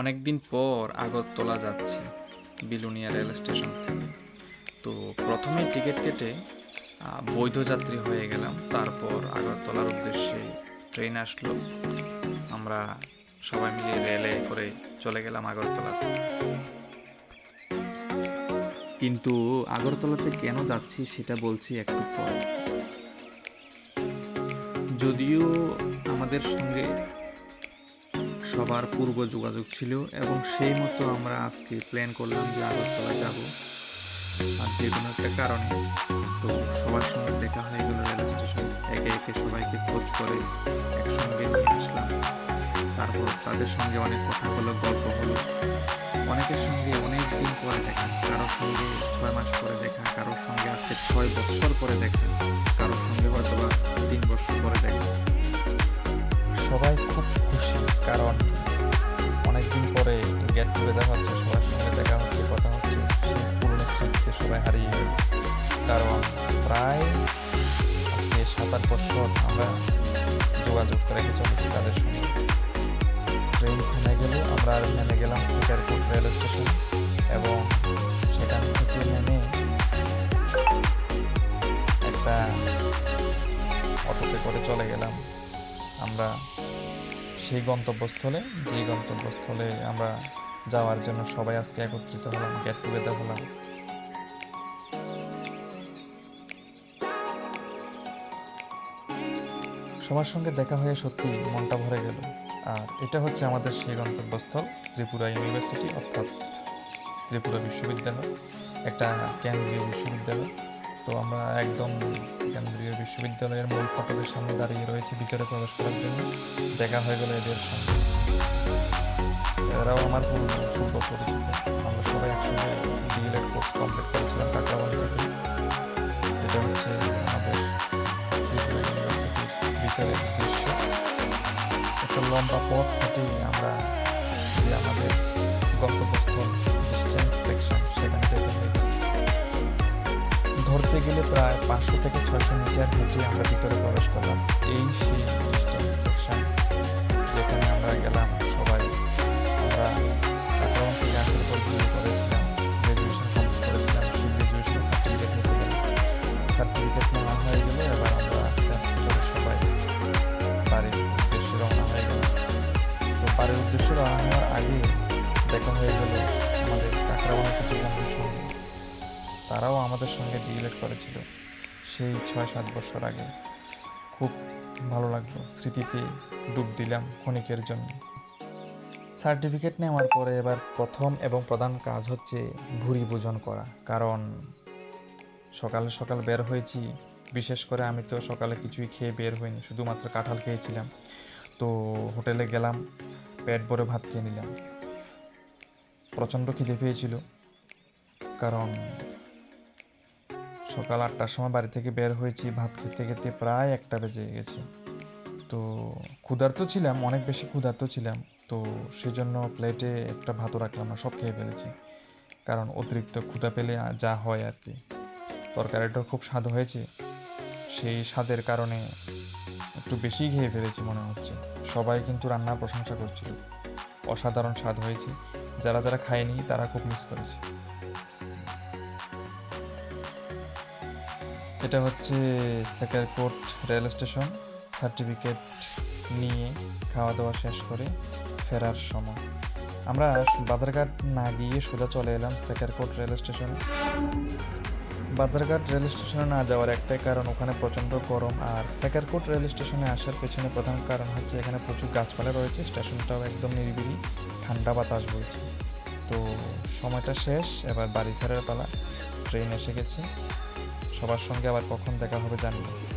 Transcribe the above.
অনেক দিন পর আগরতলা যাচ্ছি বিলুনিয়া রেল স্টেশন থেকে। তো প্রথমে টিকিট কেটে বৈধ যাত্রী হয়ে গেলাম। তারপর আগরতলার উদ্দেশ্যে ট্রেন আসলো। আমরা সবাই মিলে রেলে করে চলে গেলাম আগরতলাতে। কিন্তু আগরতলাতে কেন যাচ্ছি সেটা বলছি একটু পরে। যদিও আমাদের সঙ্গে সবার পূর্ব যোগাযোগ ছিল এবং সেই মতো আমরা আজকে প্ল্যান করলাম যে আগরতলা যাব। আর যে কোনো একটা কারণে। তো সবার সঙ্গে দেখা হয়ে গেল রেল স্টেশন। একে একে সবাইকে খোঁজ করে একসঙ্গে নিয়ে আসলাম। তারপর তাদের সঙ্গে অনেক কথা হলো, গল্প হলো। অনেকের সঙ্গে অনেক দিন পরে দেখা, কারোর সঙ্গে ছয় মাস পরে দেখা, কারোর সঙ্গে আজকে ছয় বছর পরে দেখা, কারোর সঙ্গে হয়তো বা তিন বছর পরে দেখা। সবাই খুব খুশি, কারণ অনেকদিন পরে গেট টুগেদার হচ্ছে, সবার সঙ্গে দেখা হচ্ছে, কথা হচ্ছে, সেই পুরনো স্মৃতিতে সবাই হারিয়ে গেল। কারণ প্রায় আজকে সাত আট বছর আমরা যোগাযোগ রেখে চলেছি তাদের সঙ্গে। ট্রেন থেমে গেল, আমরা নেমে গেলাম শিকারপুর রেল স্টেশন, এবং সেখান থেকে নেমে একটা অটোতে করে চলে গেলাম। আমরা সেই গন্তব্যস্থলে, যে গন্তব্যস্থলে আমরা যাওয়ার জন্য সবাই আজকে একত্রিত হলাম গেট টুগেদার হলাম। সবার সঙ্গে দেখা হয়ে সত্যি মনটা ভরে গেল। আর এটা হচ্ছে আমাদের সেই গন্তব্যস্থল, ত্রিপুরা ইউনিভার্সিটি অর্থাৎ ত্রিপুরা বিশ্ববিদ্যালয়, একটা কেন্দ্রীয় বিশ্ববিদ্যালয়। তো আমরা একদম কেন্দ্রীয় বিশ্ববিদ্যালয়ের মূল ফটকের সামনে দাঁড়িয়ে রয়েছি ভিতরে প্রবেশ করার জন্য। দেখা হয়ে গেল এদের সঙ্গে। এরাও আমার পূর্ব পরিচিত। আমরা সবাই একসঙ্গে ডিএলএড কোর্স কমপ্লিট করেছিলাম কাকরাবাড়ি থেকে। এটা হচ্ছে আমাদের ইউনিভার্সিটির ভিতরের দৃশ্য। একটা লম্বা পথ হেঁটে আমরা যে আমাদের গন্তব্যস্থল ডিস্টেন্স সেকশন সেখানে হয়েছে। ধরতে গেলে প্রায় পাঁচশো থেকে ছয়শো মিটার হেঁটে আমরা ভিতরে প্রবেশ করলাম। এই সেই ডিস্টেন্স সেকশন যেখানে আমরা গেলাম সবাই। আমরা সার্টিফিকেট সার্টিফিকেট নেওয়া হয়ে গেলে আমরা আস্তে আস্তে সবাই রওনা হয়ে হওয়ার আগে দেখা হয়ে গেল আমাদের কাকরাবানের কিছু সঙ্গে তারাও আমাদের সঙ্গে ডিএলএড করেছিল সেই ছয় সাত বছর আগে। খুব ভালো লাগল স্মৃতিতে ডুব দিলাম ক্ষণিকের জন্য। সার্টিফিকেট নেওয়ার পরে এবার প্রথম এবং প্রধান কাজ হচ্ছে ভুরি ভোজন করা। কারণ সকালে সকাল বের হয়েছি, বিশেষ করে আমি তো সকালে কিছুই খেয়ে বের হইনি, শুধুমাত্র কাঁঠাল খেয়েছিলাম। তো হোটেলে গেলাম, পেট ভরে ভাত খেয়ে নিলাম। প্রচণ্ড খিদে পেয়েছিল, কারণ সকাল আটটার সময় বাড়ি থেকে বের হয়েছি, ভাত খেতে খেতে প্রায় একটা বেজে গেছে। তো ক্ষুধার্ত ছিলাম, অনেক বেশি ক্ষুধার্ত ছিলাম। তো সেই জন্য প্লেটে একটা ভাতও রাখলাম না, সব খেয়ে ফেলেছি। কারণ অতিরিক্ত ক্ষুধা পেলে যা হয় আর কি। তরকারিটাও খুব স্বাদ হয়েছে। সেই স্বাদের কারণে একটু বেশি খেয়ে ফেলেছি মনে হচ্ছে। সবাই কিন্তু রান্নার প্রশংসা করছিল। অসাধারণ স্বাদ হয়েছে। যারা যারা খায়নি তারা খুব মিস করেছে। এটা হচ্ছে সেকারকোট রেল স্টেশন, সার্টিফিকেট নিয়ে খাওয়া দাওয়া শেষ করে ফেরার সময়। আমরা বাদারঘাট না গিয়ে সোজা চলে এলাম সেকারকোট রেল স্টেশনে। বাদারঘাট রেল স্টেশনে না যাওয়ার একটাই কারণ ওখানে প্রচণ্ড গরম আর সেকারকোট রেল স্টেশনে আসার পেছনে প্রধান কারণ হচ্ছে এখানে প্রচুর গাছপালা রয়েছে, স্টেশনটাও একদম নিরিবিলি, ঠান্ডা বাতাস বইছে। তো সময়টা শেষ, এবার বাড়ি ফেরার পালা, ট্রেন এসে গেছে। সবার সঙ্গে আবার কখন দেখা হবে জানি না।